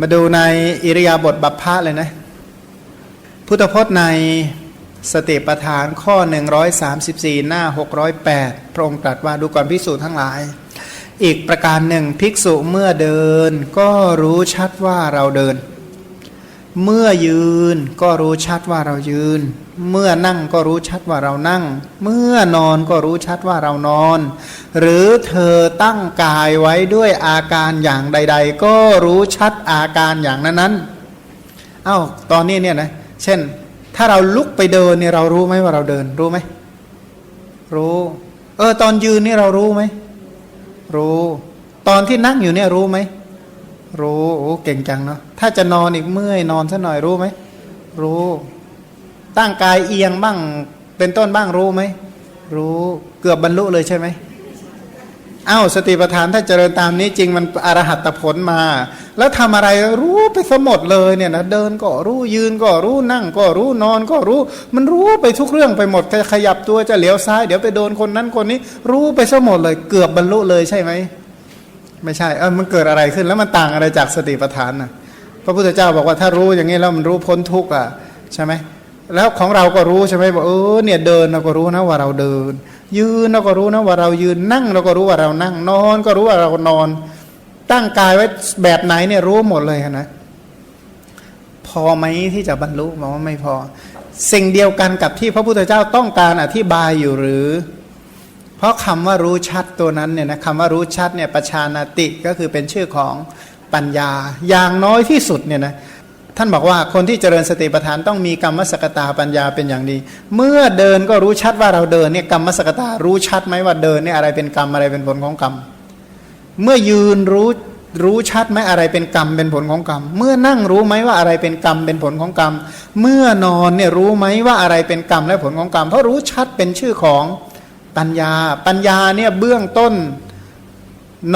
มาดูในอิริยาบถบัพพะเลยนะ พุทธพจน์ในสติปทานข้อ 134 หน้า 608 พระองค์ตรัสว่าดูก่อนภิกษุทั้งหลาย อีกประการหนึ่งภิกษุเมื่อเดินก็รู้ชัดว่าเราเดิน เมื่อยืนก็รู้ชัดว่าเรายืน เมื่อนั่งก็รู้ชัดว่าเรานั่ง เมื่อนอนก็รู้ชัดว่าเรานอน หรือเธอตั้งกายไว้ด้วยอาการอย่างใด ๆ ก็รู้ชัดอาการอย่างนั้นๆเอ้าตอนนี้เนี่ยนะ เช่น ถ้าเราลุกไปเดินเนี่ยเรารู้ไหมว่าเราเดินรู้ไหมรู้ เออตอนยืนนี่เรารู้ไหมรู้ ตอนที่นั่งอยู่เนี่ยรู้ไหม รู้โอ้เก่งจังเนาะถ้าจะนอนอีกเมื่อยนอนซะหน่อยรู้ไหมรู้ ตั้งกายเอียงบ้างเป็นต้นบ้างรู้ไหมรู้เกือบบรรลุเลยใช่ไหมอ้าวสติปัฏฐานถ้าเจริญตามนี้จริงมันอรหัตผลมา แล้วทำอะไรรู้ไปสมดเลยเนี่ยนะเดินก็รู้ยืนก็รู้นั่งก็รู้นอนก็รู้ มันรู้ไปทุกเรื่องไปหมดจะขยับตัวจะเหลียวซ้าย เดี๋ยวไปโดนคนนั้นคนนี้ รู้ไปสมดเลยเกือบบรรลุเลยใช่ไหม ไม่ใช่ เออมันเกิดอะไรขึ้นแล้วมันต่างอะไรจากสติปัฏฐานนะพระพุทธเจ้าบอกว่าถ้ารู้อย่างนี้แล้วมันรู้พ้นทุกข์อะใช่ไหมแล้วของเราก็รู้ใช่ไหมบอกเออเนี่ยเดินเราก็รู้นะว่าเราเดิน ยืนเราก็รู้นะว่าเรายืนนั่งเราก็รู้ว่าเรานั่ง นอนก็รู้ว่าเรานอน ตั้งกายไว้แบบไหนเนี่ยรู้หมดเลยนะพอไหมที่จะบรรลุบอกว่าไม่พอ สิ่งเดียวกันกับที่พระพุทธเจ้าต้องการอธิบายอยู่หรือ เพราะคำว่ารู้ชัดตัวนั้นเนี่ยนะคำว่ารู้ชัดเนี่ยประชานาติก็คือเป็นชื่อของปัญญา อย่างน้อยที่สุดเนี่ยนะท่านบอกว่าคนที่เจริญสติปัฏฐานต้องมีกรรมสกตาปัญญาเป็นอย่างดี เมื่อเดินก็รู้ชัดว่าเราเดินเนี่ยกรรมสกตารู้ชัดไหมว่าเดินเนี่ยอะไรเป็นกรรมอะไรเป็นผลของกรรม เมื่อยืนรู้รู้ชัดไหมอะไรเป็นกรรมเป็นผลของกรรม เมื่อนั่งรู้ไหมว่าอะไรเป็นกรรมเป็นผลของกรรม เมื่อนอนเนี่ยรู้ไหมว่าอะไรเป็นกรรมและผลของกรรม เพราะรู้ชัดเป็นชื่อของ ปัญญาปัญญาเนี่ยเบื้องต้น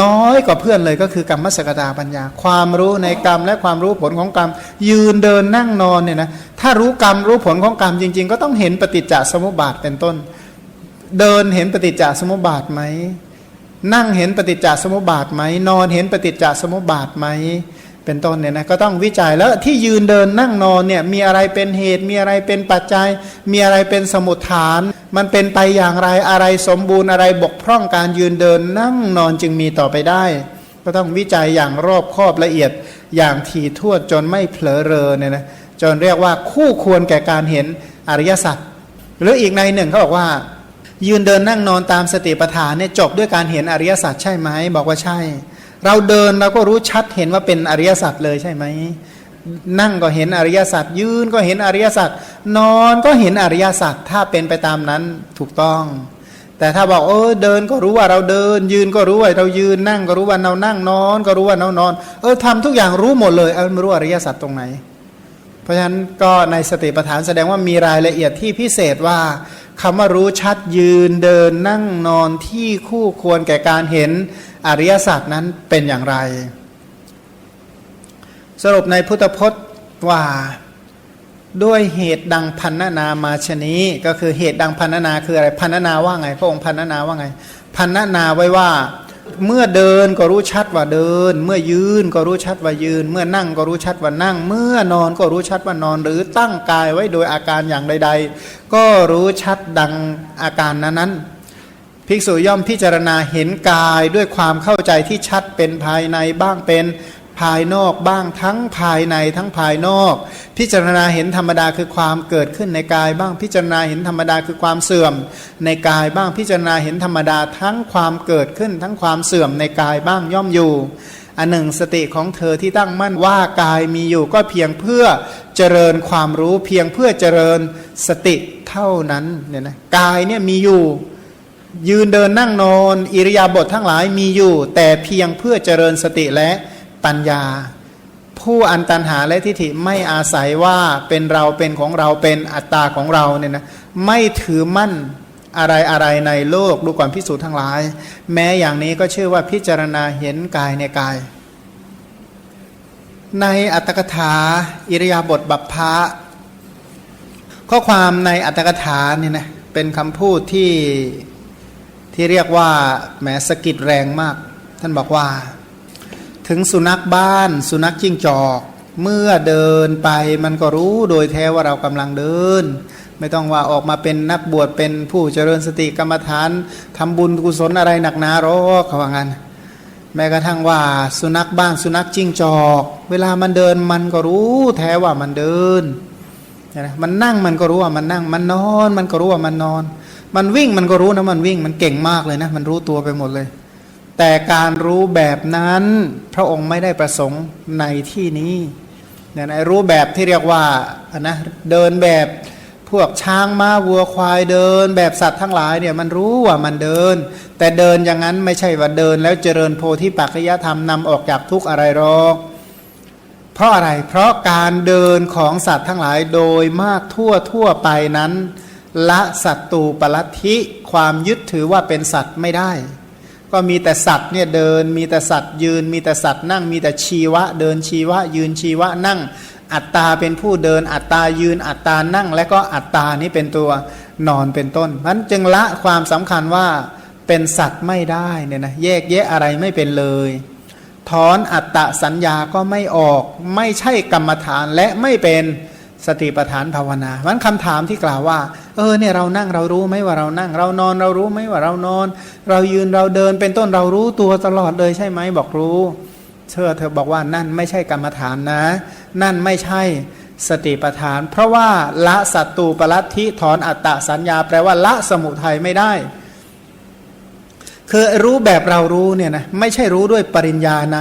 น้อยกว่าเพื่อนเลยก็คือกรรมสกตาปัญญา ความรู้ในกรรมและความรู้ผลของกรรม ยืนเดินนั่งนอนเนี่ยนะถ้ารู้กรรมรู้ผลของกรรมจริง ๆ ก็ต้องเห็นปฏิจจสมุปบาทเป็นต้น เดินเห็นปฏิจจสมุปบาทไหมนั่งเห็นปฏิจจสมุปบาทไหมนอนเห็นปฏิจจสมุปบาทไหมเป็นต้นเนี่ยนะก็ต้องวิจัยแล้วที่ยืนเดินนั่งนอนเนี่ยมีอะไรเป็นเหตุมีอะไรเป็นปัจจัย มีอะไรเป็นสมุทฐาน มันเป็นไปอย่างไรอะไรสมบูรณ์อะไรบกพร่องการยืนเดินนั่งนอนจึงมีต่อไปได้ ก็ต้องวิจัยอย่างรอบคอบละเอียดอย่างถี่ถ้วนจนไม่เผลอเรอเนี่ยนะจนเรียกว่าคู่ควรแก่การเห็นอริยสัจหรืออีกในหนึ่งเขาบอกว่า ยืนเดินนั่งนอนตามสติปัฏฐานเนี่ยจบด้วยการเห็นอริยสัจใช่ไหมบอกว่าใช่ เราเดินเราก็รู้ชัดเห็นว่าเป็นอริยสัจเลยใช่ไหม นั่งก็เห็นอริยสัจยืนก็เห็นอริยสัจนอนก็เห็นอริยสัจถ้าเป็นไปตามนั้นถูกต้อง แต่ถ้าบอกเออเดินก็รู้ว่าเราเดิน ยืนก็รู้ว่าเรายืนนั่งก็รู้ว่าเรานั่งนอน ก็รู้ว่าเรานอน เออทำทุกอย่างรู้หมดเลยเออไม่รู้อริยสัจตรงไหน เพราะฉะนั้นก็ในสติปัฏฐานแสดงว่ามีรายละเอียดที่พิเศษว่าคำว่ารู้ชัดยืนเดินนั่งนอนที่คู่ควรแก่การเห็นอริยสัจนั้นเป็นอย่างไร สรุปในพุทธพจน์ว่าด้วยเหตุดังพันนามาชนี้ ก็คือเหตุดังพันนาคืออะไรพันนาว่าไง พระองค์พันนาว่าไงพันนาไว้ว่า เมื่อเดินก็รู้ชัดว่าเดิน เมื่อยืนก็รู้ชัดว่ายืน เมื่อนั่งก็รู้ชัดว่านั่ง เมื่อนอนก็รู้ชัดว่านอน หรือตั้งกายไว้โดยอาการอย่างใด ๆ ก็รู้ชัดดังอาการนั้นๆภิกษุย่อมพิจารณาเห็นกายด้วยความเข้าใจที่ชัดเป็นภายในบ้างเป็น ภายนอกบ้างทั้งภายในทั้งภายนอก พิจารณาเห็นธรรมดาคือความเกิดขึ้นในกายบ้างพิจารณาเห็นธรรมดาคือความเสื่อม ในกายบ้างพิจารณาเห็นธรรมดาทั้งความเกิดขึ้น ทั้งความเสื่อมในกายบ้างย่อมอยู่อันหนึ่งสติของเธอที่ตั้งมั่นว่ากายมีอยู่ก็เพียงเพื่อเจริญความรู้เพียงเพื่อเจริญสติเท่านั้นเนี่ยนะกายเนี่ยมีอยู่ ยืนเดินนั่งนอน อิริยาบถททั้งหลายมีอยู่ แต่เพียงเพื่อเจริญสติและ ปัญญา ผู้อันตันหาและทิฏฐิไม่อาศัยว่าเป็นเราเป็นของเราเป็นอัตตาของเราเนี่ยนะไม่ถือมั่นอะไรอะไรในโลกดูก่อนพิสูจน์ทั้งหลาย แม้อย่างนี้ก็ชื่อว่าพิจารณาเห็นกายในกาย ในอัตถกถา อิริยาบถบัพพะข้อความในอัตถกถาเนี่ยนะเป็นคำพูดที่ที่เรียกว่าแหมสกิดแรงมาก ท่านบอกว่า ถึงสุนัขบ้าน สุนัขจิ้งจอก เมื่อเดินไปมันก็รู้โดยแท้ว่าเรากำลังเดิน ไม่ต้องว่าออกมาเป็นนักบวชเป็นผู้เจริญสติกรรมฐานทำบุญกุศลอะไรหนักหนาหรอกเขาว่างั้นแม้กระทั่งว่าสุนัขบ้านสุนัขจิ้งจอก เวลามันเดินมันก็รู้แท้ว่ามันเดินนะมันนั่งมันก็รู้ว่ามันนั่ง มันนอน มันก็รู้ว่ามันนอน มันวิ่งมันก็รู้นะมันวิ่งมันเก่งมากเลยนะ มันรู้ตัวไปหมดเลย แต่การรู้แบบนั้นพระองค์ไม่ได้ประสงค์ในที่นี้เนี่ยนะรู้แบบที่เรียกว่าอะนะเดินแบบพวกช้างม้าวัวควายเดิน แบบสัตว์ทั้งหลายเนี่ยมันรู้ว่ามันเดิน แต่เดินอย่างนั้นไม่ใช่ว่าเดิน แล้วเจริญโพธิปัจจยธรรมนำออกจากทุกอะไรหรอกเพราะอะไรเพราะการเดินของสัตว์ทั้งหลายโดยมากทั่วทั่วไปนั้น ละสัตตูปลัทธิความยึดถือว่าเป็นสัตว์ไม่ได้ ก็มีแต่สัตว์เนี่ยเดิน มีแต่สัตว์ยืน มีแต่สัตว์นั่ง มีแต่ชีวะ เดินชีวะ ยืนชีวะนั่ง อัตตาเป็นผู้เดิน อัตตายืน อัตตานั่ง และก็อัตตานี้เป็นตัวนอนเป็นต้นมันจึงละความสำคัญว่าเป็นสัตว์ไม่ได้เนี่ยนะแยกแยะอะไรไม่เป็นเลยถอนอัตตะสัญญาก็ไม่ออก ไม่ใช่กรรมฐานและไม่เป็น สติปัฏฐานภาวนาวันคำถามที่กล่าวว่า เออเนี่ยเรานั่งเรารู้ไหมว่าเรานั่ง เรานอนเรารู้ไหมว่าเรานอน เรายืนเราเดินเป็นต้นเรารู้ตัวตลอดเลยใช่ไหมบอกรู้ เชื่อเธอบอกว่านั่นไม่ใช่กรรมฐานนะ นั่นไม่ใช่สติปัฏฐาน เพราะว่าละสัตตูปลัทธิถอนอัตตะสัญญา แปลว่าละสมุทัยไม่ได้ คือรู้แบบเรารู้เนี่ยนะไม่ใช่รู้ด้วยปริญญาใน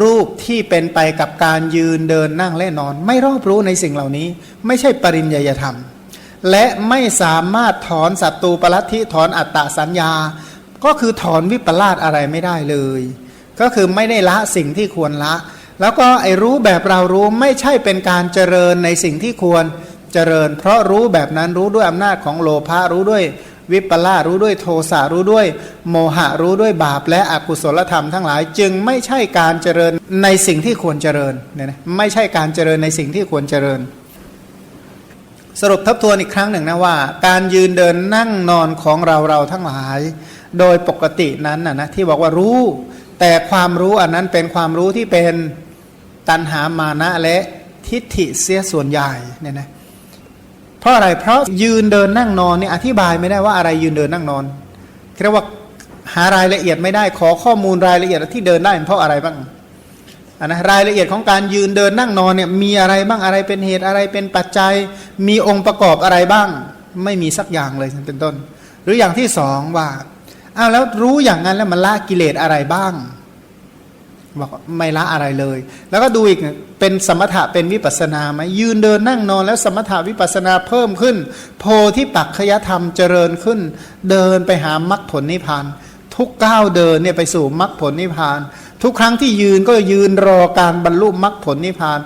รูปที่เป็นไปกับการยืนเดินนั่งและนอน ไม่รอบรู้ในสิ่งเหล่านี้ ไม่ใช่ปริญญาธรรม และไม่สามารถถอนศัตรูปลัทธิถอนอัตตสัญญา ก็คือถอนวิปลาสอะไรไม่ได้เลย ก็คือไม่ได้ละสิ่งที่ควรละ แล้วก็ไอ้รู้แบบเรารู้ไม่ใช่เป็นการเจริญในสิ่งที่ควรเจริญ เพราะรู้แบบนั้นรู้ด้วยอำนาจของโลภะรู้ด้วย วิปลาสรู้ด้วยโทสะรู้ด้วย โมหะรู้ด้วยบาปและอกุศลธรรมทั้งหลาย จึงไม่ใช่การเจริญในสิ่งที่ควรเจริญเนี่ยนะไม่ใช่การเจริญในสิ่งที่ควรเจริญ สรุปทบทวนอีกครั้งหนึ่งนะว่า การยืนเดินนั่งนอนของเราเราทั้งหลาย โดยปกตินั้นนะนะที่บอกว่ารู้ แต่ความรู้อันนั้นเป็นความรู้ที่เป็นตัณหามานะและทิฏฐิเสียส่วนใหญ่เนี่ยนะ ราะอะไรเพราะยืนเดินนั่งนอนเนี่ยอธิบายไม่ได้ว่าอะไรยืนเดินนั่งนอนเรียกว่าหารายละเอียดไม่ได้ขอข้อมูลรายละเอียดที่เดินได้เพราะอะไรบ้างอันนะรายละเอียดของการยืนเดินนั่งนอนเนี่ยมีอะไรบ้างอะไรเป็นเหตุอะไรเป็นปัจจัย มีองค์ประกอบอะไรบ้าง ไม่มีสักอย่างเลยเป็นต้น หรืออย่างที่สองว่าอ้าวแล้วรู้อย่างนั้นแล้วมันละกิเลสอะไรบ้าง บอกไม่ละอะไรเลย แล้วก็ดูอีกเป็นสมถะเป็นวิปัสนาไหมยืนเดินนั่งนอนแล้วสมถะวิปัสนาเพิ่มขึ้น โพธิปักขยธรรมเจริญขึ้น เดินไปหามรรคผลนิพพานทุกก้าวเดินเนี่ยไปสู่มรรคผลนิพพาน ทุกครั้งที่ยืนก็ยืนรอการบรรลุมรรคผลนิพพาน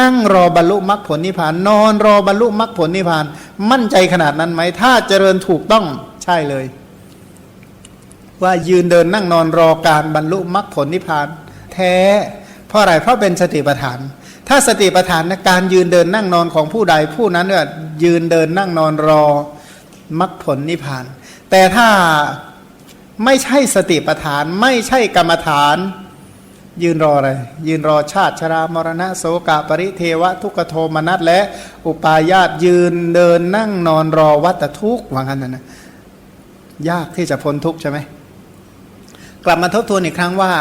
นั่งรอบรรลุมรรคผลนิพพาน นอนรอบรรลุมรรคผลนิพพาน มั่นใจขนาดนั้นไหมถ้าเจริญถูกต้องใช่เลย ว่ายืนเดินนั่งนอนรอการบรรลุมรรคผลนิพพาน แท้ เพราะอะไรเพราะเป็นสติปัฏฐาน ถ้าสติปัฏฐานนะการยืนเดินนั่งนอนของผู้ใดผู้นั้นเนี่ยยืนเดินนั่งนอนรอมรรคผลนิพพาน แต่ถ้าไม่ใช่สติปัฏฐานไม่ใช่กรรมฐาน ยืนรออะไร ยืนรอชาติชรามรณะโสกาปริเทวะทุกขโทมนัสและอุปาญาตยืนเดินนั่งนอนรอวัตทุกข์ว่างั้นนะยากที่จะพ้นทุกข์ใช่ไหมกลับมาทบทวนอีกครั้งว่า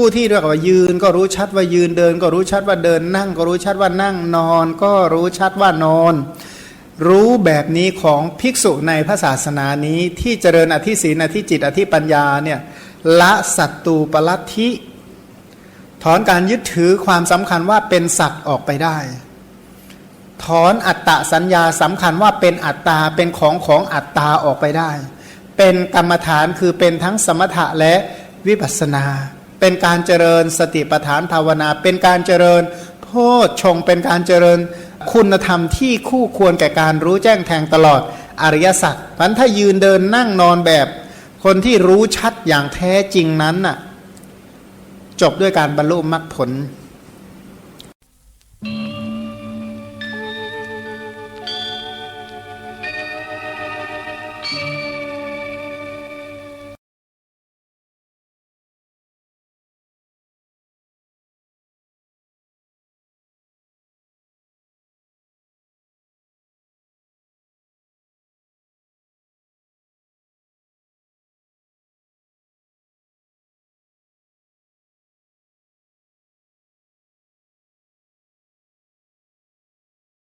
ผู้ที่เรียกว่ายืนก็รู้ชัดว่ายืนเดิน ก็รู้ชัดว่าเดินนั่ง ก็รู้ชัดว่านั่งนอน ก็รู้ชัดว่านอน รู้แบบนี้ของภิกษุในพระศาสนานี้ที่เจริญอธิศีนอธิจิตอธิปัญญาเนี่ยละสัตตูปลัทธิถอนการยึดถือความสำคัญว่าเป็นสัตว์ออกไปได้ ถอนอัตตะสัญญาสำคัญว่าเป็นอัตตาเป็นของของอัตตาออกไปได้ เป็นกรรมฐานคือเป็นทั้งสมถะและวิปัสสนา เป็นการเจริญสติปัฏฐานภาวนา เป็นการเจริญโพชฌงเป็นการเจริญคุณธรรมที่คู่ควรแก่การรู้แจ้งแทงตลอดอริยสัจพันถ้ายืนเดินนั่งนอนแบบ คนที่รู้ชัดอย่างแท้จริงนั้นน่ะจบด้วยการบรรลุมรรคผล